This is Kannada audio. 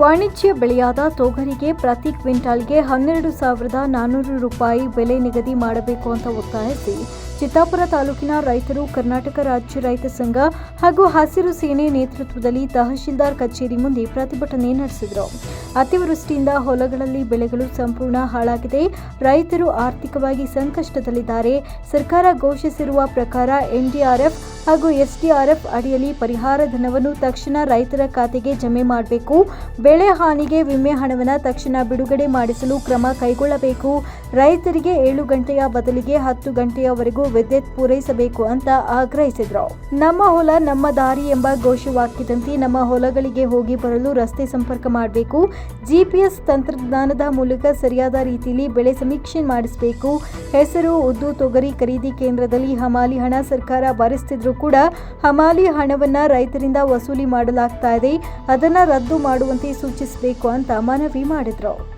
ವಾಣಿಜ್ಯ ಬೆಳೆಯಾದ ತೊಗರಿಗೆ ಪ್ರತಿ ಕ್ವಿಂಟಾಲ್ಗೆ ಹನ್ನೆರಡು ಸಾವಿರದ ನಾನ್ನೂರು ರೂಪಾಯಿ ಬೆಲೆ ನಿಗದಿ ಮಾಡಬೇಕು ಅಂತ ಒತ್ತಾಯಿಸಿ ಚಿತ್ತಾಪುರ ತಾಲೂಕಿನ ರೈತರು, ಕರ್ನಾಟಕ ರಾಜ್ಯ ರೈತ ಸಂಘ ಹಾಗೂ ಹಸಿರು ಸೇನೆ ನೇತೃತ್ವದಲ್ಲಿ ತಹಶೀಲ್ದಾರ್ ಕಚೇರಿ ಮುಂದೆ ಪ್ರತಿಭಟನೆ ನಡೆಸಿದರು. ಅತಿವೃಷ್ಟಿಯಿಂದ ಹೊಲಗಳಲ್ಲಿ ಬೆಳೆಗಳು ಸಂಪೂರ್ಣ ಹಾಳಾಗಿದೆ. ರೈತರು ಆರ್ಥಿಕವಾಗಿ ಸಂಕಷ್ಟದಲ್ಲಿದ್ದಾರೆ. ಸರ್ಕಾರ ಘೋಷಿಸಿರುವ ಪ್ರಕಾರ ಎನ್ಡಿಆರ್ಎಫ್ ಹಾಗೂ ಎಸ್ಡಿಆರ್ಎಫ್ ಅಡಿಯಲ್ಲಿ ಪರಿಹಾರ ಧನವನ್ನು ತಕ್ಷಣ ರೈತರ ಖಾತೆಗೆ ಜಮೆ ಮಾಡಬೇಕು. ಬೆಳೆ ಹಾನಿಗೆ ವಿಮೆ ಹಣವನ್ನು ತಕ್ಷಣ ಬಿಡುಗಡೆ ಮಾಡಿಸಲು ಕ್ರಮ ಕೈಗೊಳ್ಳಬೇಕು. ರೈತರಿಗೆ ಏಳು ಗಂಟೆಯ ಬದಲಿಗೆ ಹತ್ತು ಗಂಟೆಯವರೆಗೂ ವಿದ್ಯುತ್ ಪೂರೈಸಬೇಕು ಅಂತ ಆಗ್ರಹಿಸಿದ್ರು. ನಮ್ಮ ಹೊಲ ನಮ್ಮ ದಾರಿ ಎಂಬ ಘೋಷವಾಕ್ಯದಂತೆ ನಮ್ಮ ಹೊಲಗಳಿಗೆ ಹೋಗಿ ಬರಲು ರಸ್ತೆ ಸಂಪರ್ಕ ಮಾಡಬೇಕು. ಜಿಪಿಎಸ್ ತಂತ್ರಜ್ಞಾನದ ಮೂಲಕ ಸರಿಯಾದ ರೀತಿಯಲ್ಲಿ ಬೆಳೆ ಸಮೀಕ್ಷೆ ಮಾಡಿಸಬೇಕು. ಹೆಸರು, ಉದ್ದು, ತೊಗರಿ ಖರೀದಿ ಕೇಂದ್ರದಲ್ಲಿ ಹಮಾಲಿ ಹಣ ಸರ್ಕಾರ ಭರಿಸ್ತಿದ್ರು ಕೂಡ ಹಮಾಲಿ ಹಣವನ್ನ ರೈತರಿಂದ ವಸೂಲಿ ಮಾಡಲಾಗ್ತಾ ಇದೆ. ಅದನ್ನ ರದ್ದು ಮಾಡುವಂತೆ ಸೂಚಿಸಬೇಕು ಅಂತ ಮನವಿ ಮಾಡಿದ್ರು.